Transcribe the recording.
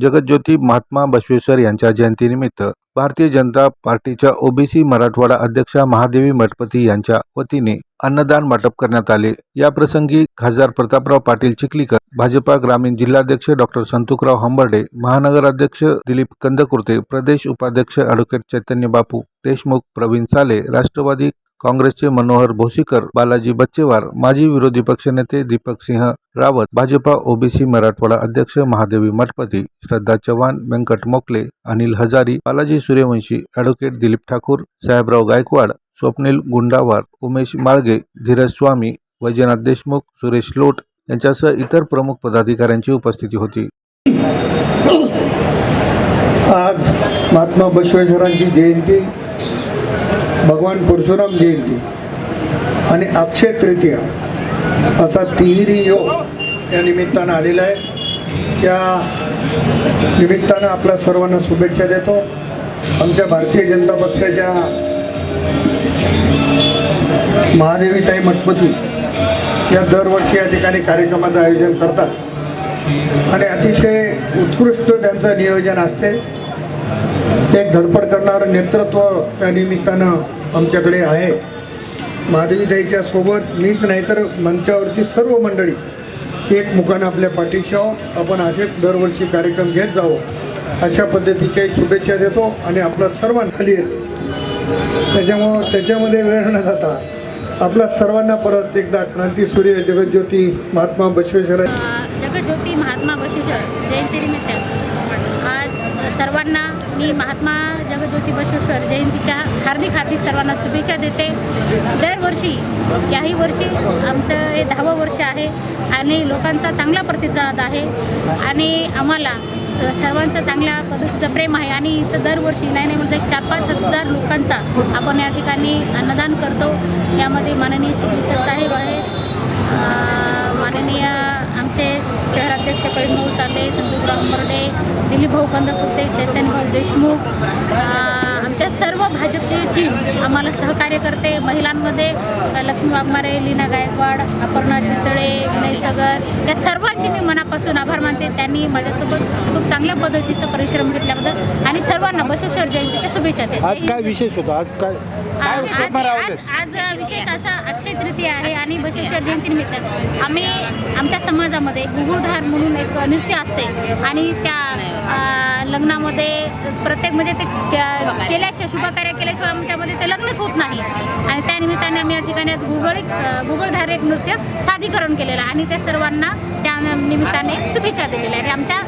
जगज्योती महात्मा बसवेश्वर यांच्या जयंतीनिमित्त भारतीय जनता पार्टीच्या ओबीसी मराठवाडा अध्यक्षा महादेवी मठपती यांच्या वतीने अन्नदान वाटप करण्यात आले. या प्रसंगी खासदार प्रतापराव पाटील चिखलीकर भाजपा ग्रामीण जिल्हाध्यक्ष डॉक्टर संतुकराव हंबर्डे महानगराध्यक्ष दिलीप कंदकुर्ते प्रदेश उपाध्यक्ष अॅडव्होकेट चैतन्य बापू देशमुख प्रवीण साले राष्ट्रवादी काँग्रेसचे मनोहर भोसीकर बालाजी बच्चेवार माजी विरोधी पक्षनेते दीपक सिंह रावत भाजपा ओबीसी मराठवाडा अध्यक्ष महादेवी मठपती श्रद्धा चव्हाण व्यंकट मोकले अनिल हजारी बालाजी सूर्यवंशी ॲडव्होकेट दिलीप ठाकूर साहेबराव गायकवाड स्वप्नील गुंडावार उमेश माळगे धीरज स्वामी वैजनाथ देशमुख सुरेश लोट यांच्यासह इतर प्रमुख पदाधिकाऱ्यांची उपस्थिती होती. आज महात्मा बसवेश्वरांची जयंती भगवान परशुराम जयंती आणि अक्षय तृतीया असा तिहेरी योग या निमित्तानं आलेला आहे. त्या निमित्तानं आपल्या सर्वांना शुभेच्छा देतो. आमच्या भारतीय जनता पक्षाच्या महादेवीताई मठपती या दरवर्षी या ठिकाणी कार्यक्रमाचं आयोजन करतात. आणि अतिशय उत्कृष्ट त्यांचं नियोजन असते. एक धडपड करणारं नेतृत्व त्या निमित्तानं आमच्याकडे आहे. महादेवीताईच्या सोबत मीच नाही तर मंचावरची सर्व मंडळी एक मुखानं आपल्या पाठीशी आहोत. आपण असेच दरवर्षी कार्यक्रम घेत जाऊ अशा पद्धतीच्या शुभेच्छा देतो आणि आपला सर्वांना खाली त्याच्यामुळं त्याच्यामध्ये वेळ न जाता आपल्या सर्वांना परत एकदा क्रांतीसूर्य जगज्योती महात्मा बसवेश्वर जगज्योती महात्मा बसवेश्वर जयंती सर्वांना मी महात्मा जगज्योती बसवेश्वर जयंतीच्या हार्दिक हार्दिक सर्वांना शुभेच्छा देते. दरवर्षी याही वर्षी आमचं हे दहावं वर्ष आहे आणि लोकांचा चांगला प्रतिसाद आहे आणि आम्हाला सर्वांचं चांगल्या पद्धतीचं प्रेम आहे आणि इथं दरवर्षी नाही नाही म्हणजे चार पाच हजार लोकांचा आपण या ठिकाणी अन्नदान करतो. यामध्ये माननीय साहेब साले दिलीप भाऊ कंदकुर्ते चैतन्य भाऊ देशमुख आमच्या सर्व भाजपची टीम आम्हाला सहकार्य करते महिलांमध्ये लक्ष्मी वाघमारे लीना गायकवाड अपर्णा चितळे विनय सगर या सर्वांची मी मनापासून आभार मानते. त्यांनी माझ्यासोबत खूप चांगल्या पद्धतीचा परिश्रम घेतल्याबद्दल आणि सर्वांना बसवेश्वर आज काय विशेष होता? आज काय आज आज आज आज विशेष असा अक्षय तृतीया आहे आणि बसवेश्वर जयंतीनिमित्त आम्ही आमच्या समाजामध्ये गुगुळधार म्हणून एक नृत्य असते आणि त्या अ, लग्नामध्ये प्रत्येक म्हणजे ते के- केल्याशिवाय शुभकार्य केल्याशिवाय आमच्यामध्ये ते लग्नच होत नाही. आणि त्या निमित्ताने आम्ही या ठिकाणी आज गुगळ गुगळधार एक नृत्य सादरीकरण केलेलं आहे. आणि त्या सर्वांना त्या निमित्ताने शुभेच्छा दिलेल्या आहेत. आमच्या